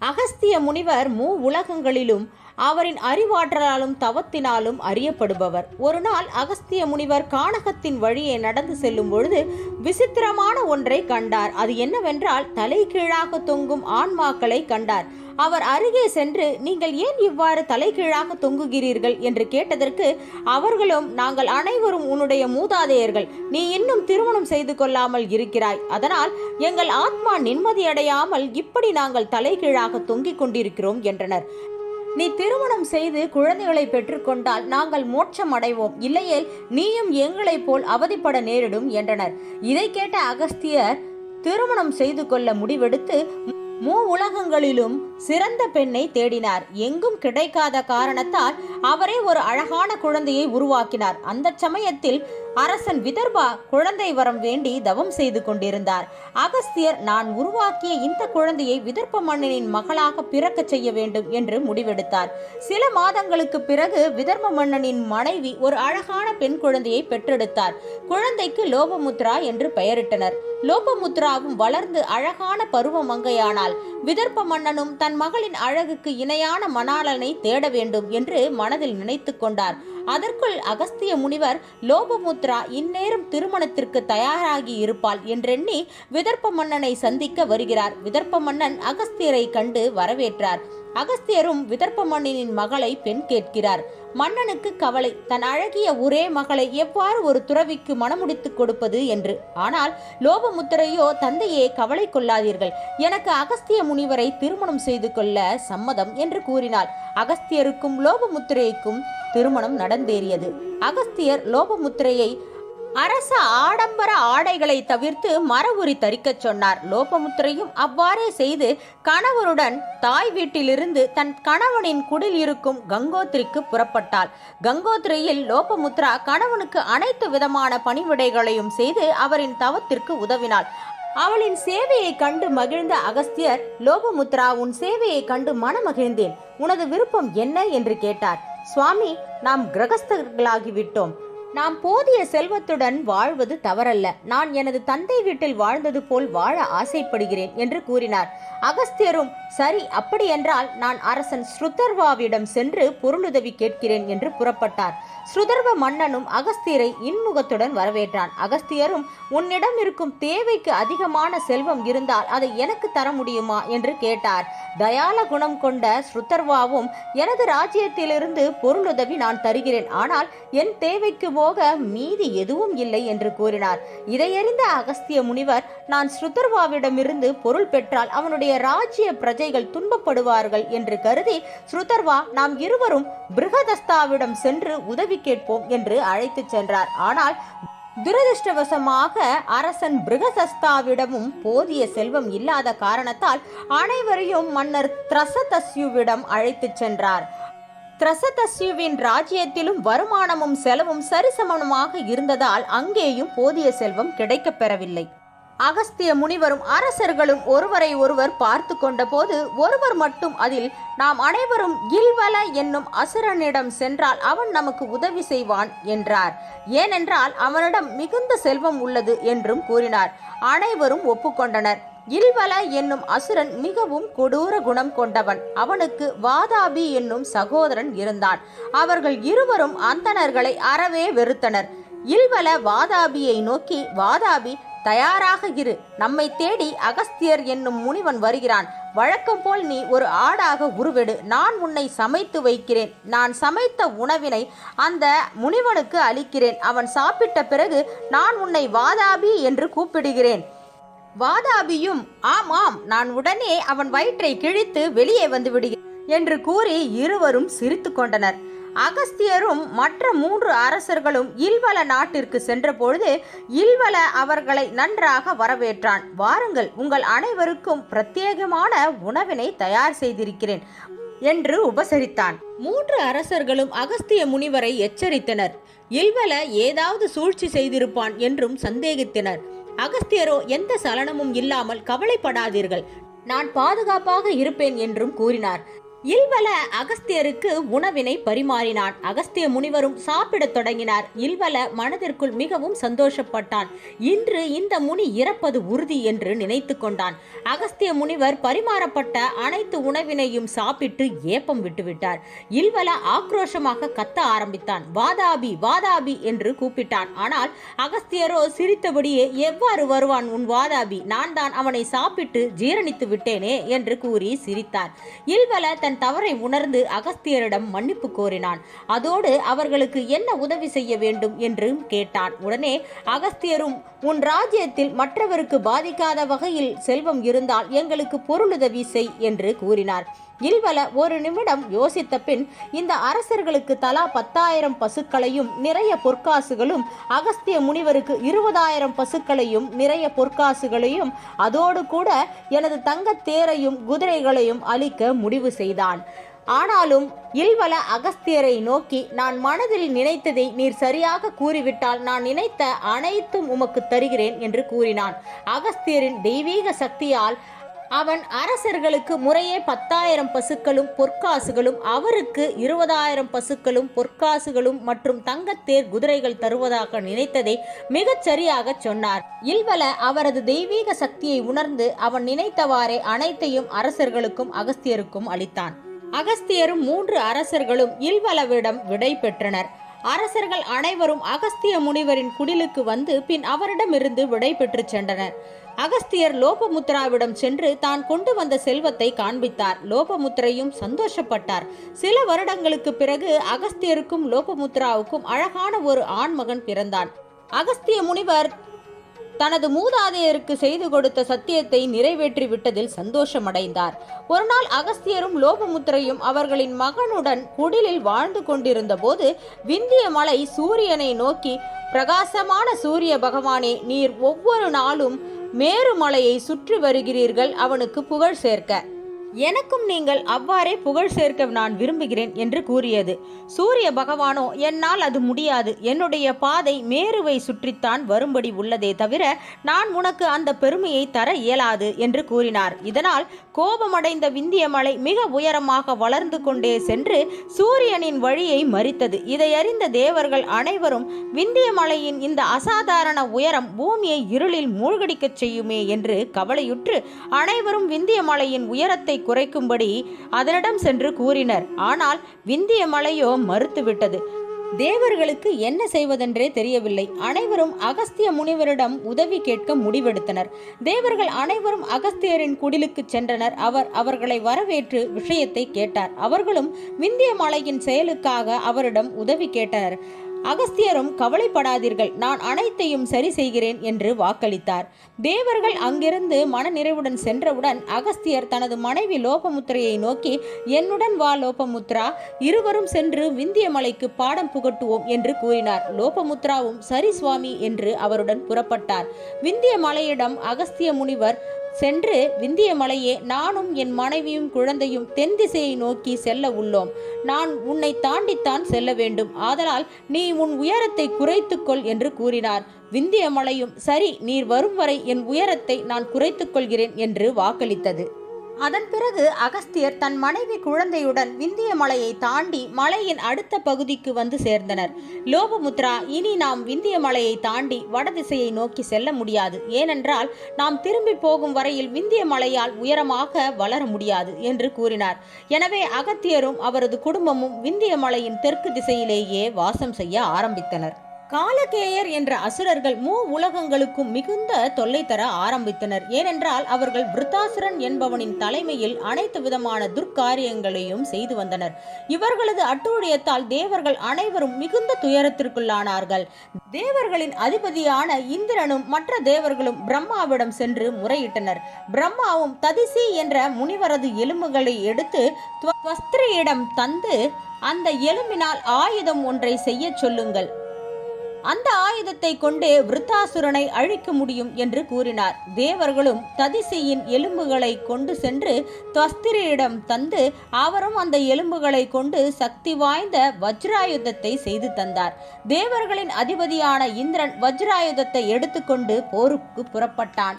அகஸ்திய முனிவர் மூ உலகங்களிலும் அவரின் அறிவாற்றலாலும் தவத்தினாலும் அறியப்படுபவர். ஒரு நாள் அகஸ்திய முனிவர் கானகத்தின் வழியே நடந்து செல்லும் பொழுது விசித்திரமான ஒன்றை கண்டார். அது என்னவென்றால் தலைகீழாக தொங்கும் ஆன்மாக்களை கண்டார். அவர் அருகே சென்று நீங்கள் ஏன் இவ்வாறு தலைகீழாக தொங்குகிறீர்கள்? என்று கேட்டதற்கு அவர்களும் நாங்கள் அனைவரும் உன்னுடைய மூதாதையர்கள். நீ இன்னும் திருமணம் செய்து கொள்ளாமல் இருக்கிறாய். அதனால் எங்கள் ஆத்மா நிம்மதியடையாமல் இப்படி நாங்கள் தலைகீழாக தொங்கிக் கொண்டிருக்கிறோம் என்றனர். நீ திருமணம் செய்து குழந்தைகளை பெற்றுக்கொண்டால் நாங்கள் மோட்சம் அடைவோம் இல்லையேல் நீயும் எங்களைப் போல் அவதிப்பட நேரிடும் என்றனர். இதை கேட்ட அகஸ்தியர் திருமணம் செய்து கொள்ள முடிவெடுத்து மூ உலகங்களிலும் சிறந்த பெண்ணை தேடினார். எங்கும் கிடைக்காத காரணத்தால் அவரே ஒரு அழகான குழந்தையை உருவாக்கினார். அந்த சமயத்தில் அரசன் விதர்பா குழந்தை வரம் வேண்டி தவம் செய்து கொண்டிருந்தார். அகஸ்தியர் நான் உருவாக்கிய இந்த குழந்தையை விதர்ப்ப மன்னனின் மகளாக பிறக்கச் செய்ய வேண்டும் என்று முடிவெடுத்தார். சில மாதங்களுக்கு பிறகு விதர்ம மன்னனின் மனைவி ஒரு அழகான பெண் குழந்தையை பெற்றெடுத்தார். குழந்தைக்கு லோபமுத்ரா என்று பெயரிட்டனர். லோபமுத்ராவும் வளர்ந்து அழகான பருவ மங்கையானால் விதர்ப்ப மன்னனும் தன் மகளின் அழகுக்கு இணையான மணாளனை தேட வேண்டும் என்று மனதில் நினைத்து கொண்டார். அதற்குள் அகஸ்திய முனிவர் லோபமுத்ரா இந்நேரம் திருமணத்திற்கு தயாராகி இருப்பாள் என்றெண்ணி விதர்ப்ப மன்னனை சந்திக்க வருகிறார். விதர்ப்ப மன்னன் அகஸ்தியரை கண்டு வரவேற்றார். அகஸ்தியரும் விதர்ப்ப மன்னனின் மகளை பெண் கேட்கிறார். மன்னனுக்கு கவலை. தன் அழகிய ஒரே மகளை எவ்வாறு ஒரு துறவிக்கு மணமுடித்துக் கொடுப்பது என்று. ஆனால் லோபமுத்திரையோ தந்தையே கவலை கொள்ளாதீர்கள். எனக்கு அகஸ்திய முனிவரை திருமணம் செய்து கொள்ள சம்மதம் என்று கூறினாள். அகஸ்தியருக்கும் லோபமுத்திரைக்கும் திருமணம் நடந்தேறியது. அகஸ்தியர் லோபமுத்திரையை அரச ஆடம்பர ஆடைகளை தவிர்த்து மரவுரி தரிக்கச் சொன்னார். லோபமுத்திரையும் அவ்வாறே செய்து கணவருடன் தாய் வீட்டிலிருந்து தன் கணவனின் குடில் இருக்கும் கங்கோத்திரிக்கு புறப்பட்டாள். கங்கோத்திரியில் லோபமுத்ரா கணவனுக்கு அனைத்து விதமான பணிவிடைகளையும் செய்து அவரின் தவத்திற்கு உதவினாள். அவளின் சேவையை கண்டு மகிழ்ந்த அகஸ்தியர் லோபமுத்ரா உன் சேவையை கண்டு மனமகிழ்ந்தேன். உனது விருப்பம் என்ன? என்று கேட்டார். சுவாமி நாம் கிரகஸ்தர்களாகிவிட்டோம். நாம் போதிய செல்வத்துடன் வாழ்வது தவறல்ல. நான் எனது தந்தை வீட்டில் வாழ்ந்தது போல் வாழ ஆசைப்படுகிறேன் என்று கூறினார். அகஸ்தியரும் சரி அப்படியென்றால் நான் அரசன் ஸ்ருதர்வாவிடம் சென்று பொருளுதவி கேட்கிறேன் என்று புறப்பட்டார். ஸ்ருதர்வ மன்னனும் அகஸ்தியரை இன்முகத்துடன் வரவேற்றான். அகஸ்தியரும் உன்னிடம் இருக்கும் தேவைக்கு அதிகமான செல்வம் இருந்தால் அதை எனக்கு தர முடியுமா என்று கேட்டார். தயால குணம் கொண்ட ஸ்ருதர்வாவும் எனது ராஜ்யத்திலிருந்து பொருளுதவி நான் தருகிறேன். ஆனால் என் தேவைக்கு போக மீதி எதுவும் இல்லை என்று கூறினார். இதையறிந்த அகஸ்திய முனிவர் நான் ஸ்ருதர்வாவிடமிருந்து பொருள் பெற்றால் அவனுடைய ராஜ்ய பிரஜைகள் துன்பப்படுவார்கள் என்று கருதி ஸ்ருதர்வா நாம் இருவரும் பிருகதஸ்தாவிடம் சென்று உதவி கேட்போம் என்று அழைத்துச் சென்றார். ஆனால் துரதிருஷ்டவசமாக அரசன் பிருகசஸ்தாவிடமும் போதிய செல்வம் இல்லாத காரணத்தால் அனைவரையும் மன்னர் திரசதஸ்யுவிடம் அழைத்துச் சென்றார். திரசதஸ்யுவின் ராஜ்யத்திலும் வருமானமும் செலவும் சரிசமனமாக இருந்ததால் அங்கேயும் போதிய செல்வம் கிடைக்கப் பெறவில்லை. அகஸ்திய முனிவரும் அரசர்களும் ஒருவரை ஒருவர் பார்த்து கொண்டபோது ஒருவர் மட்டும் அதில் நாம் அனைவரும் இல்வல என்னும் அசுரனிடம் சென்றால் அவன் நமக்கு உதவி செய்வான் என்றார். ஏனென்றால் அவனிடம் மிகுந்த செல்வம் உள்ளது என்றும் கூறினார். அனைவரும் ஒப்புக்கொண்டனர். இல்வல என்னும் அசுரன் மிகவும் கொடூர குணம் கொண்டவன். அவனுக்கு வாதாபி என்னும் சகோதரன் இருந்தான். அவர்கள் இருவரும் அந்தணர்களை அறவே வெறுத்தனர். இல்வல வாதாபியை நோக்கி வாதாபி தயாராக இரு. நம்மை தேடி அகஸ்தியர் என்னும் முனிவன் வருகிறான். வழக்கம் போல் நீ ஒரு ஆடாக உருவெடு. நான் உன்னை சமைத்து வைக்கிறேன். நான் சமைத்த உணவினை அந்த முனிவனுக்கு அளிக்கிறேன். அவன் சாப்பிட்ட பிறகு நான் உன்னை வாதாபி என்று கூப்பிடுகிறேன். வாதாபியும் ஆம் ஆம் நான் உடனே அவன் வயிற்றை கிழித்து வெளியே வந்து விடுகிறேன் என்று கூறி இருவரும் சிரித்து கொண்டனர். அகஸ்தியரும் மற்ற மூன்று அரசர்களும் இல்வல நாட்டிற்கு சென்றபொழுது இல்வல அவர்களை நன்றாக வரவேற்றான். வாருங்கள் உங்கள் அனைவருக்கும் பிரத்யேகமான உணவினை தயார் செய்திருக்கிறேன் என்று உபசரித்தான். மூன்று அரசர்களும் அகஸ்திய முனிவரை எச்சரித்தனர். இல்வல ஏதாவது சூழ்ச்சி செய்திருப்பான் என்றும் சந்தேகித்தனர். அகஸ்தியரோ எந்த சலனமும் இல்லாமல் கவலைப்படாதீர்கள். நான் பாதுகாப்பாக இருப்பேன் என்றும் கூறினார். இல்வல அகஸ்தியருக்கு உணவினை பரிமாறினான். அகஸ்திய முனிவரும் சாப்பிடத் தொடங்கினார். இல்வல மனதிற்குள் மிகவும் சந்தோஷப்பட்டான். இன்று இந்த முனி இறப்பது உறுதி என்று நினைத்து கொண்டான். அகஸ்திய முனிவர் பரிமாறப்பட்ட அனைத்து உணவினையும் சாப்பிட்டு ஏப்பம் விட்டுவிட்டார். இல்வல ஆக்ரோஷமாக கத்த ஆரம்பித்தான். வாதாபி வாதாபி என்று கூப்பிட்டான். ஆனால் அகஸ்தியரோ சிரித்தபடியே எவ்வாறு வருவான் உன் வாதாபி? நான் தான் அவனை சாப்பிட்டு ஜீரணித்து விட்டேனே என்று கூறி சிரித்தார். இல்வல தன் தவறை உணர்ந்து அகஸ்தியரிடம் மன்னிப்பு கோரினான். அதோடு அவர்களுக்கு என்ன உதவி செய்ய வேண்டும் என்றும் கேட்டான். உடனே அகஸ்தியரும் உன் ராஜ்யத்தில் மற்றவருக்கு பாதிக்காத வகையில் செல்வம் இருந்தால் எங்களுக்கு பொருளுதவி செய் என்று கூறினார். இல்வல ஒரு நிமிடம் யோசித்த பின் இந்த அரசர்களுக்கு தலா பத்தாயிரம் பசுக்களையும் நிறைய பொற்காசுகளும் அகஸ்திய முனிவருக்கு இருபதாயிரம் பசுக்களையும் நிறைய பொற்காசுகளையும் அதோடு கூட எனது தங்கத் தேரையும் குதிரைகளையும் அளிக்க முடிவு செய்தான். ஆனாலும் இல்வல அகஸ்தியரை நோக்கி நான் மனதில் நினைத்ததை நீர் சரியாக கூறிவிட்டால் நான் நினைத்த அனைத்தும் உமக்கு தருகிறேன் என்று கூறினான். அகஸ்தியரின் தெய்வீக சக்தியால் அவன் அரசர்களுக்கு முறையே பத்தாயிரம் பசுக்களும் பொற்காசுகளும் அவருக்கு இருபதாயிரம் பசுக்களும் பொற்காசுகளும் மற்றும் தங்கத்தேர் குதிரைகள் தருவதாக நினைத்ததை மிகச் சரியாக சொன்னார். இல்வல அவரது தெய்வீக சக்தியை உணர்ந்து அவன் நினைத்தவாறே அனைத்தையும் அரசர்களுக்கும் அகஸ்தியருக்கும் அளித்தான். அகஸ்தியரும் மூன்று அரசர்களும் இல்வலவிடம் விடை பெற்றனர். அரசர்கள் அனைவரும் அகஸ்திய முனிவரின் குடிலுக்கு வந்து பின் அவரிடமிருந்து விடை பெற்றுச் சென்றனர். அகஸ்தியர் லோபமுத்ராவிடம் சென்று தான் கொண்டு வந்த செல்வத்தை காண்பித்தார். லோபமுத்திரையும் சந்தோஷப்பட்டார். சில வருடங்களுக்கு பிறகு அகஸ்தியருக்கும் லோபமுத்ராவுக்கும் அழகான ஒரு ஆண்மகன் பிறந்தான். அகஸ்திய முனிவர் தனது மூதாதையருக்கு செய்து கொடுத்த சத்தியத்தை நிறைவேற்றி விட்டதில் சந்தோஷமடைந்தார். ஒருநாள் அகஸ்தியரும் லோபமுத்திரையும் அவர்களின் மகனுடன் குடிலில் வாழ்ந்து கொண்டிருந்த போது விந்திய மலை சூரியனை நோக்கி பிரகாசமான சூரிய பகவானே நீர் ஒவ்வொரு நாளும் மேருமலையை சுற்றி வருகிறீர்கள் அவனுக்கு புகழ் சேர்க்க. எனக்கும் நீங்கள் அவ்வாறே புகழ் சேர்க்க நான் விரும்புகிறேன் என்று கூறியது. சூரிய பகவானோ என்னால் அது முடியாது. என்னுடைய பாதை மேருவை சுற்றித்தான் வரும்படி உள்ளதே தவிர நான் உனக்கு அந்த பெருமையை தர இயலாது என்று கூறினார். இதனால் கோபமடைந்த விந்திய மலை மிக உயரமாக வளர்ந்து கொண்டே சென்று சூரியனின் வழியை மறித்தது. இதையறிந்த தேவர்கள் அனைவரும் விந்திய மலையின் இந்த அசாதாரண உயரம் பூமியை இருளில் மூழ்கடிக்கச் செய்யுமே என்று கவலையுற்று அனைவரும் விந்திய மலையின் உயரத்தை குறைக்கும்படி அதனிடம் சென்று கூறினர். ஆனால் விந்திய மலையோ மறுத்துவிட்டது. தேவர்களுக்கு என்ன செய்வதென்றே தெரியவில்லை. அனைவரும் அகஸ்திய முனிவரிடம் உதவி கேட்க முடிவெடுத்தனர். தேவர்கள் அனைவரும் அகஸ்தியரின் குடிலுக்கு சென்றனர். அவர் அவர்களை வரவேற்று விஷயத்தை கேட்டார். அவர்களும் விந்திய மலையின் செயலுக்காக அவரிடம் உதவி கேட்டனர். அகஸ்தியரும் கவலைப்படாதீர்கள் நான் அனைத்தையும் சரி செய்கிறேன் என்று வாக்களித்தார். தேவர்கள் அங்கிருந்து மனநிறைவுடன் சென்றவுடன் அகஸ்தியர் தனது மனைவி லோபமுத்திரையை நோக்கி என்னுடன் வா லோபமுத்ரா இருவரும் சென்று விந்திய மலைக்கு பாடம் புகட்டுவோம் என்று கூறினார். லோபமுத்ராவும் சரி சுவாமி என்று அவருடன் புறப்பட்டார். விந்திய மலையிடம் அகஸ்திய முனிவர் சென்று விந்திய மலையே நானும் என் மனைவியும் குழந்தையும் தென் திசையை நோக்கி செல்ல உள்ளோம். நான் உன்னை தாண்டித்தான் செல்ல வேண்டும். ஆதலால் நீ உன் உயரத்தை குறைத்துக்கொள் என்று கூறினார். விந்திய மலையும் சரி நீர் வரும் வரை என் உயரத்தை நான் குறைத்துக்கொள்கிறேன் என்று வாக்களித்தது. அதன் பிறகு அகஸ்தியர் தன் மனைவி குழந்தையுடன் விந்திய மலையை தாண்டி மலையின் அடுத்த பகுதிக்கு வந்து சேர்ந்தனர். லோபமுத்ரா இனி நாம் விந்திய மலையை தாண்டி வடதிசையை நோக்கி செல்ல முடியாது. ஏனென்றால் நாம் திரும்பி போகும் வரையில் விந்திய மலையால் உயரமாக வளர முடியாது என்று கூறினார். எனவே அகத்தியரும் அவரது குடும்பமும் விந்திய மலையின் தெற்கு திசையிலேயே வாசம் செய்ய ஆரம்பித்தனர். காலகேயர் என்ற அசுரர்கள் மூ உலகங்களுக்கும் மிகுந்த தொல்லை தர ஆரம்பித்தனர். ஏனென்றால் அவர்கள் விருத்தாசுரன் என்பவனின் தலைமையில் அனைத்து விதமான துர்க்காரியங்களையும் செய்து வந்தனர். இவர்களது அட்டூழியத்தால் தேவர்கள் அனைவரும் மிகுந்த துயரத்திற்குள்ளானார்கள். தேவர்களின் அதிபதியான இந்திரனும் மற்ற தேவர்களும் பிரம்மாவிடம் சென்று முறையிட்டனர். பிரம்மாவும் ததிசி என்ற முனிவரது எலும்புகளை எடுத்து துவஸ்திரியிடம் தந்து அந்த எலும்பினால் ஆயுதம் ஒன்றை செய்யச் சொல்லுங்கள். அந்த ஆயுதத்தை கொண்டே விருத்தாசுரனை அழிக்க முடியும் என்று கூறினார். தேவர்களும் ததிசையின் எலும்புகளை கொண்டு சென்று துவஸ்திரியிடம் தந்து அவரும் அந்த எலும்புகளை கொண்டு சக்தி வாய்ந்த வஜ்ராயுதத்தை செய்து தந்தார். தேவர்களின் அதிபதியான இந்திரன் வஜ்ராயுதத்தை எடுத்துக்கொண்டு போருக்கு புறப்பட்டான்.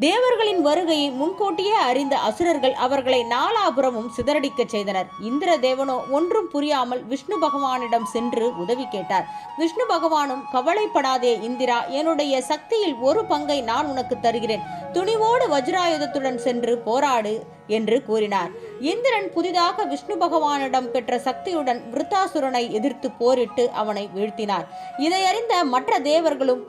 தேவர்களின் வருகையை முன்கூட்டியே அறிந்த அசுரர்கள் அவர்களை நாலாபுரமும் சிதறடிக்கச் செய்தனர். இந்திர தேவனோ ஒன்றும் புரியாமல் விஷ்ணு பகவானிடம் சென்று உதவி கேட்டார். விஷ்ணு பகவானும் கவலைப்படாதே இந்திரா என்னுடைய சக்தியில் ஒரு பங்கை நான் உனக்கு தருகிறேன். துணிவோடு வஜ்ராயுதத்துடன் சென்று போராடு என்று கூறினார். இந்திரன் புதிதாக விஷ்ணு பகவானிடம் பெற்ற சக்தியுடன் விருத்தாசுரனை எதிர்த்து போரிட்டு அவனை வீழ்த்தினார். இதையறிந்த மற்ற தேவர்களும்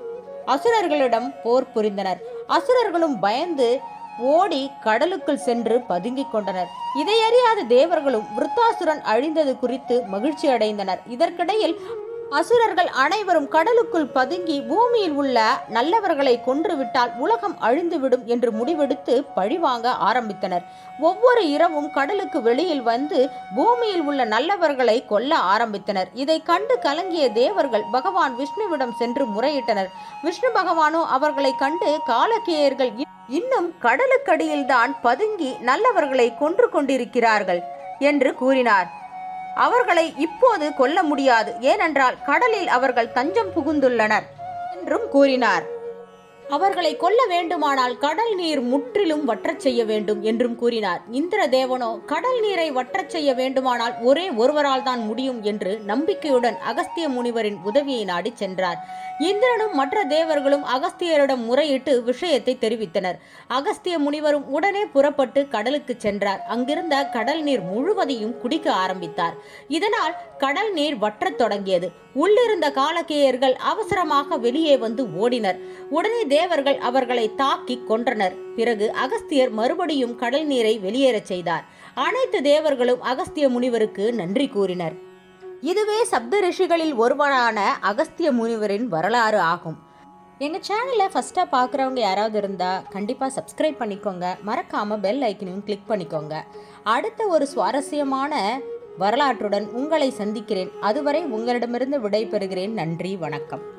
அசுரர்களிடம் போர் புரிந்தனர். அசுரர்களும் பயந்து ஓடி கடலுக்குள் சென்று பதுங்கிக் கொண்டனர். இதையறியாத தேவர்களும் விருத்தாசுரன் அழிந்தது குறித்து மகிழ்ச்சி அடைந்தனர் இதற்கிடையில் அசுரர்கள் அனைவரும் கடலுக்குள் பதுங்கி பூமியில் உள்ள நல்லவர்களை கொன்றுவிட்டால் உலகம் அழிந்துவிடும் என்று முடிவெடுத்து பழிவாங்க ஆரம்பித்தனர். ஒவ்வொரு இரவும் கடலுக்கு வெளியில் வந்து பூமியில் உள்ள நல்லவர்களை கொல்ல ஆரம்பித்தனர். இதை கண்டு கலங்கிய தேவர்கள் பகவான் விஷ்ணுவிடம் சென்று முறையிட்டனர். விஷ்ணு பகவானோ அவர்களை கண்டு காலக்கேயர்கள் இ- இன்னும் கடலுக்கடியில்தான் பதுங்கி நல்லவர்களை கொன்று கொண்டிருக்கிறார்கள் என்று கூறினார். அவர்களை இப்போது கொல்ல முடியாது. ஏனென்றால் கடலில் அவர்கள் தஞ்சம் புகுந்துள்ளனர் என்றும் கூறினார். அவர்களை கொல்ல வேண்டுமானால் கடல் நீர் முற்றிலும் வற்றச் செய்ய வேண்டும் என்றும் கூறினார். இந்திர தேவனோ கடல் நீரை வற்றச் செய்ய வேண்டுமானால் ஒரே ஒருவரால் தான் முடியும் என்று நம்பிக்கையுடன் அகஸ்திய முனிவரின் உதவியை நாடி சென்றார். இந்திரனும் மற்ற தேவர்களும் அகஸ்தியரிடம் முறையிட்டு விஷயத்தை தெரிவித்தனர். அகஸ்திய முனிவரும் உடனே புறப்பட்டு கடலுக்கு சென்றார். அங்கிருந்த கடல் நீர் முழுவதையும் குடிக்க ஆரம்பித்தார். இதனால் கடல் நீர் வற்றத் தொடங்கியது. உள்ளிருந்த காலக்கேயர்கள் அவசரமாக வெளியே வந்து ஓடினர். உடனே தேவர்கள் அவர்களை தாக்கி கொன்றனர். பிறகு அகஸ்தியர் மறுபடியும் கடல் நீரை வெளியேறச் செய்தார். அனைத்து தேவர்களும் அகஸ்திய முனிவருக்கு நன்றி கூறினர். இதுவே சப்த ரிஷிகளில் ஒருவரான அகஸ்திய முனிவரின் வரலாறு ஆகும். எங்கள் சேனலை ஃபஸ்ட்டாக பார்க்குறவங்க யாராவது இருந்தால் கண்டிப்பாக சப்ஸ்கிரைப் பண்ணிக்கோங்க. மறக்காமல் பெல் ஐக்கனையும் கிளிக் பண்ணிக்கோங்க. அடுத்த ஒரு சுவாரஸ்யமான வரலாற்றுடன் உங்களை சந்திக்கிறேன். அதுவரை உங்களிடமிருந்து விடைபெறுகிறேன். நன்றி வணக்கம்.